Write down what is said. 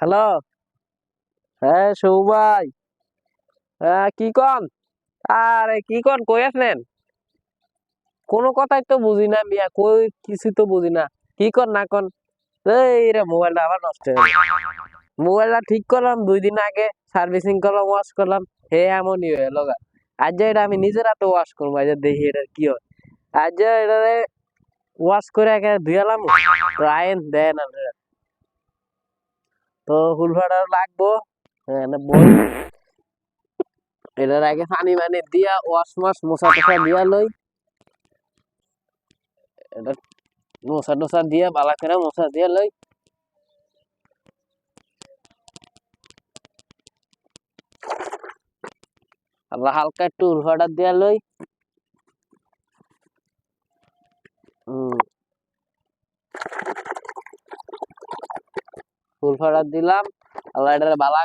Hello? হ্যাঁ সৌভাই হ্যাঁ কি কন? আরে, কি কন? কই আছেন? কোনো কথাই তো বুঝি না মিয়া, কই কিছু তো বুঝি না। কি কন, না কন? এই রে, মোবাইলটা আবার নষ্ট হয়ে মোবাইলটা ঠিক করলাম, দুই দিন আগে সার্ভিসিং করলাম ওয়াশ করলাম। হে, এমনই হয়ে গেল গা। আজ যে এটা আমি নিজের হাতে ওয়াশ করব আজ দেখি এটা কি হয়। আজ যে এটা ওয়াশ করে একে ধুয়ালাম তো আইন দেয় না তো হুলফাটা লাগবো। এখানে বই এটার আগে পানি মানি দিয়া ওয়াশ মাস মশা টসা দিয়া লই এটা মশা টসা দিয়া বালা করে মশা দিয়া লই আবার হালকা একটু উলফাটা দিয়া লই হুম উলফাটা দিলাম। আল্লাহ এটারে বালা